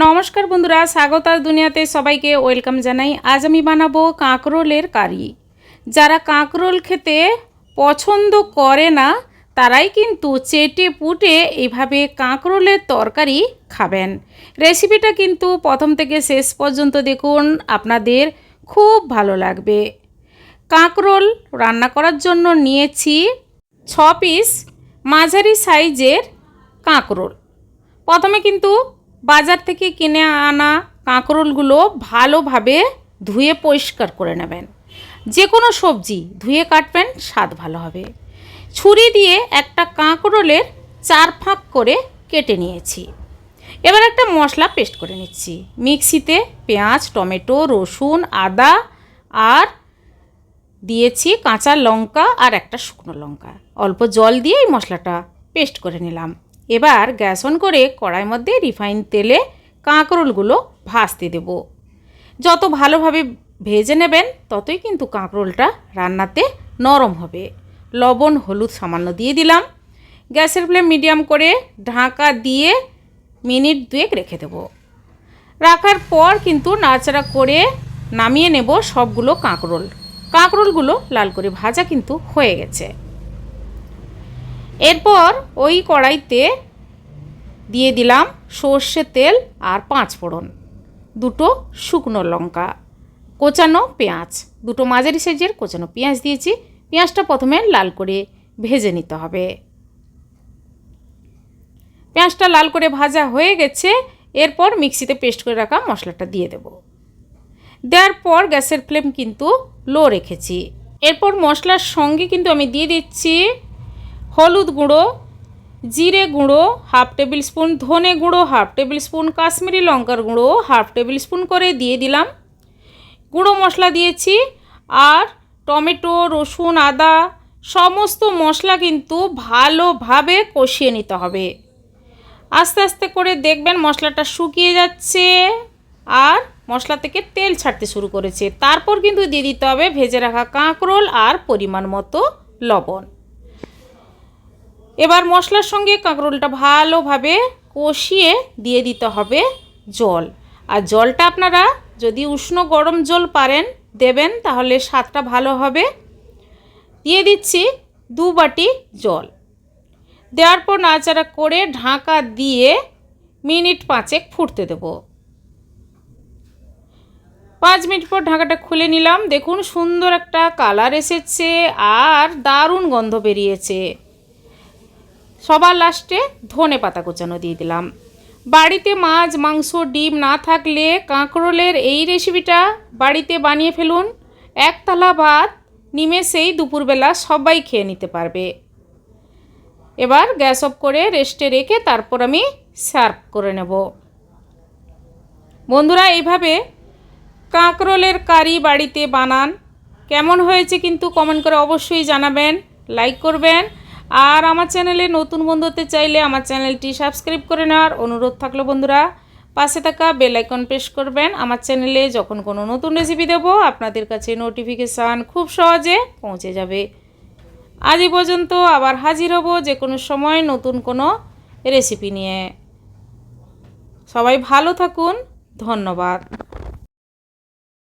নমস্কার বন্ধুরা, স্বাগত আর দুনিয়াতে সবাইকে ওয়েলকাম জানাই। আজ আমি বানাবো কাঁকরোলের কারি। যারা কাঁকরোল খেতে পছন্দ করে না, তারাই কিন্তু চেটে পুটে এইভাবে কাঁকরোলের তরকারি খাবেন। রেসিপিটা কিন্তু প্রথম থেকে শেষ পর্যন্ত দেখুন, আপনাদের খুব ভালো লাগবে। কাঁকরোল রান্না করার জন্য নিয়েছি ছ পিস মাঝারি সাইজের কাঁকরোল। প্রথমে কিন্তু বাজার থেকে কিনে আনা কাঁকরোলগুলো ভালোভাবে ধুয়ে পরিষ্কার করে নেবেন। যে কোনো সবজি ধুয়ে কাটবেন, স্বাদ ভালো হবে। ছুরি দিয়ে একটা কাঁকরোলের চার ফাঁক করে কেটে নিয়েছি। এবার একটা মশলা পেস্ট করে নিচ্ছি। মিক্সিতে পেঁয়াজ, টমেটো, রসুন, আদা আর দিয়েছি কাঁচা লঙ্কা আর একটা শুকনো লঙ্কা। অল্প জল দিয়ে এই মশলাটা পেস্ট করে নিলাম। এবার গ্যাস অন করে কড়াইয়ের মধ্যে রিফাইন তেলে কাঁকরোলগুলো ভাজতে দেব। যত ভালোভাবে ভেজে নেবেন, ততই কিন্তু কাঁকরোলটা রান্নাতে নরম হবে। লবণ, হলুদ সামান্য দিয়ে দিলাম। গ্যাসের ফ্লেম মিডিয়াম করে ঢাকা দিয়ে মিনিট দুয়েক রেখে দেব। রাখার পর কিন্তু নাড়াচাড়া করে নামিয়ে নেব সবগুলো কাঁকরোল। কাঁকরোলগুলো লাল করে ভাজা কিন্তু হয়ে গেছে। এরপর ওই কড়াইতে দিয়ে দিলাম সর্ষে তেল আর পাঁচ ফোড়ন, দুটো শুকনো লঙ্কা, কোচানো পেঁয়াজ, দুটো মাঝারি সাইজের কোচানো পেঁয়াজ দিয়েছি। পেঁয়াজটা প্রথমে লাল করে ভেজে নিতে হবে। পেঁয়াজটা লাল করে ভাজা হয়ে গেছে, এরপর মিক্সিতে পেস্ট করে রাখা মশলাটা দিয়ে দেব। দেওয়ার পর গ্যাসের ফ্লেম কিন্তু লো রেখেছি। এরপর মশলার সঙ্গে কিন্তু আমি দিয়ে দিচ্ছি হলুদ গুঁড়ো, জিরে গুঁড়ো, হাফ টেবিল স্পুন ধনে গুঁড়ো, হাফ টেবিল স্পুন কাশ্মীরি লঙ্কার গুঁড়ো, হাফ টেবিল স্পুন করে দিয়ে দিলাম। গুঁড়ো মশলা দিয়েছি আর টমেটো, রসুন, আদা, সমস্ত মশলা কিন্তু ভালোভাবে কষিয়ে নিতে হবে। আস্তে আস্তে করে দেখবেন মশলাটা শুকিয়ে যাচ্ছে আর মশলা থেকে তেল ছাড়তে শুরু করেছে। তারপর কিন্তু দিয়ে দিতে হবে ভেজে রাখা কাঁকরোল আর পরিমাণ মতো লবণ। এবার মশলার সঙ্গে কাঁকরোলটা ভালোভাবে কষিয়ে দিয়ে দিতে হবে জল। আর জলটা আপনারা যদি উষ্ণ গরম জল পারেন, দেবেন, তাহলে স্বাদটা ভালো হবে। দিয়ে দিচ্ছি দু বাটি জল। দেওয়ার পর নাড়াচাড়া করে ঢাকা দিয়ে মিনিট পাঁচেক ফুটতে দেব। পাঁচ মিনিট পর ঢাকাটা খুলে নিলাম। দেখুন, সুন্দর একটা কালার এসেছে আর দারুণ গন্ধ বেরিয়েছে। সবার লাস্টে ধনে পাতা কোচানো দিয়ে দিলাম। বাড়িতে মাছ, মাংস, ডিম না থাকলে কাঁকরোলের এই রেসিপিটা বাড়িতে বানিয়ে ফেলুন। একতলা ভাত নিমেষেই দুপুরবেলা সবাই খেয়ে নিতে পারবে। এবার গ্যাস অফ করে রেস্টে রেখে তারপর আমি সার্ভ করে নেব। বন্ধুরা, এইভাবে কাঁকরোলের কারি বাড়িতে বানান। কেমন হয়েছে কিন্তু কমেন্ট করে অবশ্যই জানাবেন, লাইক করবেন। আর আমার চ্যানেলে নতুন বন্ধু হতে চাইলে আমার চ্যানেলটি সাবস্ক্রাইব করে নেওয়ার অনুরোধ থাকল বন্ধুরা। পাশে থাকা বেল আইকন প্রেস করবেন। আমার চ্যানেলে যখন কোনো নতুন রেসিপি দেবো, আপনাদের কাছে নোটিফিকেশান খুব সহজে পৌঁছে যাবে। আজ এই পর্যন্ত আবার হাজির হব যে কোনো সময় নতুন কোনো রেসিপি নিয়ে। সবাই ভালো থাকুন। ধন্যবাদ।